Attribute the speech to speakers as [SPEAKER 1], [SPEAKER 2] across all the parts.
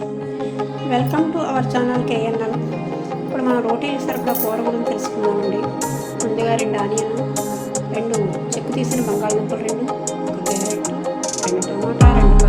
[SPEAKER 1] Welcome to our channel KNL ఇప్పుడు మనం రోటీ సరుకుల కూర గురించి తెలుసుకుందామండి ముందుగా రెండు ఆనియన్ రెండు చెక్కు తీసిన బంగాళదుంపలు రెండు ఒక క్యారెట్ రెండు టమాటా రెండు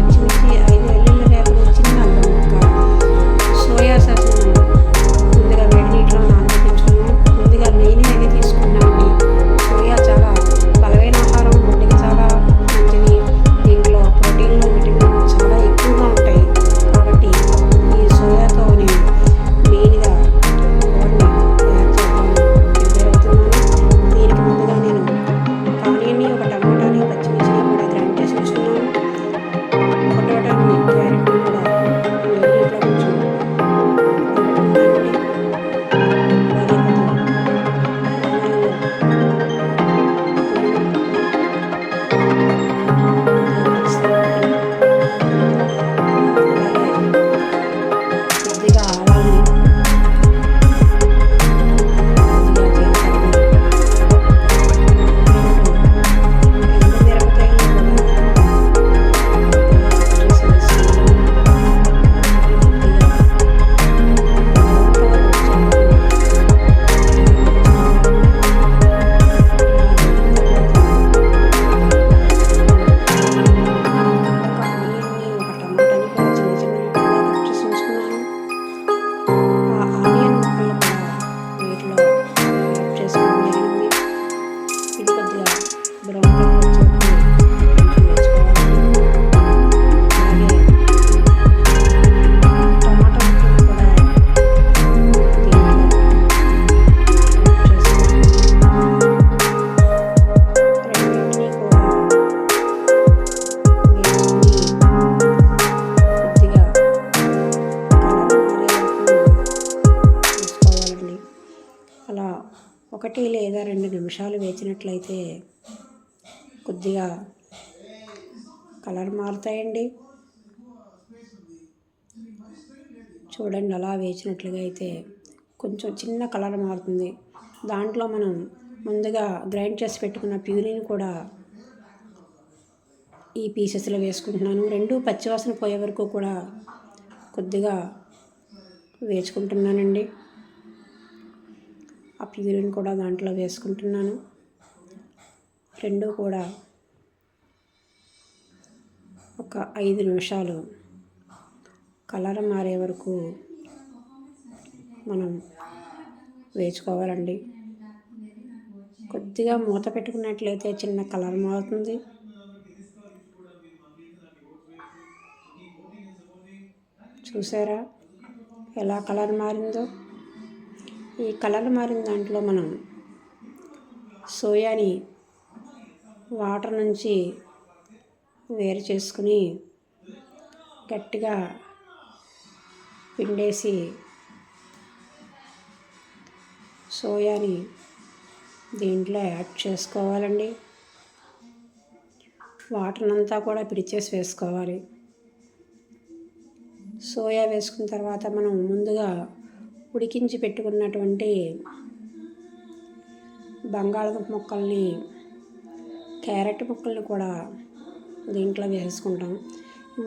[SPEAKER 1] Thank you. ఒకటి లేదా రెండు నిమిషాలు వేచినట్లయితే కొద్దిగా కలర్ మారుతాయండి. చూడండి అలా వేచినట్లుగా అయితే కొంచెం చిన్న కలర్ మారుతుంది. దాంట్లో మనం ముందుగా గ్రైండ్ చేసి పెట్టుకున్న ప్యూరీని కూడా ఈ పీసెస్లో వేసుకుంటున్నాను. రెండు పచ్చివాసన పోయే వరకు కూడా కొద్దిగా వేసుకుంటున్నానండి. ఆ ప్యూరిని కూడా దాంట్లో వేసుకుంటున్నాను. రెండు కూడా ఒక ఐదు నిమిషాలు కలర్ మారే వరకు మనం వేసుకోవాలండి. కొద్దిగా మూత పెట్టుకున్నట్లయితే చిన్న కలర్ మారుతుంది. చూసారా? ఎలా కలర్ మారిందో? ఈ కలర్ మారిన దాంట్లో మనం సోయాని వాటర్ నుంచి వేరు చేసుకుని గట్టిగా పిండేసి సోయాని దీంట్లో యాడ్ చేసుకోవాలండి. వాటర్నంతా కూడా పిడిచేసి వేసుకోవాలి. సోయా వేసుకున్న తర్వాత మనం ముందుగా ఉడికించి పెట్టుకున్నటువంటి బంగాళదుంప ముక్కల్ని క్యారెట్ ముక్కల్ని కూడా దీంట్లో వేసుకుంటాం.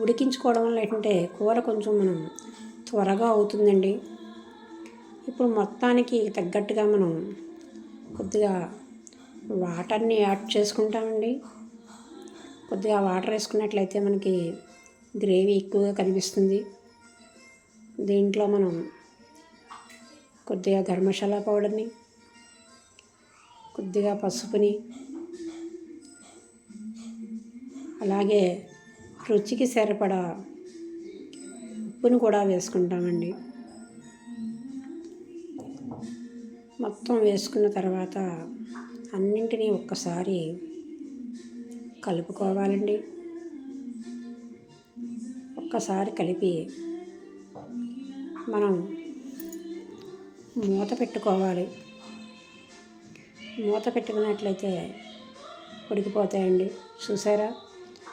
[SPEAKER 1] ఉడికించుకోవడం వల్ల ఏంటంటే కూర కొంచెం మనం త్వరగా అవుతుందండి. ఇప్పుడు మొత్తానికి తగ్గట్టుగా మనం కొద్దిగా వాటర్ని యాడ్ చేసుకుంటామండి. కొద్దిగా వాటర్ వేసుకున్నట్లయితే మనకి గ్రేవీ ఎక్కువగా కనిపిస్తుంది. దీంట్లో మనం కొద్దిగా గర్మశాల పౌడర్ని కొద్దిగా పసుపుని అలాగే రుచికి సరిపడా ఉప్పును కూడా వేసుకుంటామండి. మొత్తం వేసుకున్న తర్వాత అన్నింటినీ ఒక్కసారి కలుపుకోవాలండి. ఒక్కసారి కలిపి మనం మూత పెట్టుకోవాలి. మూత పెట్టుకున్నట్లయితే ఉడికిపోతాయండి. చూసారా?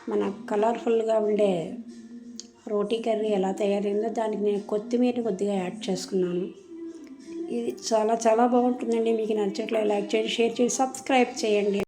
[SPEAKER 1] మన కలర్ఫుల్గా ఉండే రోటీ కర్రీ ఎలా తయారైందో దానికి నేను కొత్తిమీర కొద్దిగా యాడ్ చేసుకున్నాను. ఇది చాలా చాలా బాగుంటుందండి. మీకు నచ్చట్లే లైక్ చేయండి షేర్ చేసి సబ్స్క్రైబ్ చేయండి.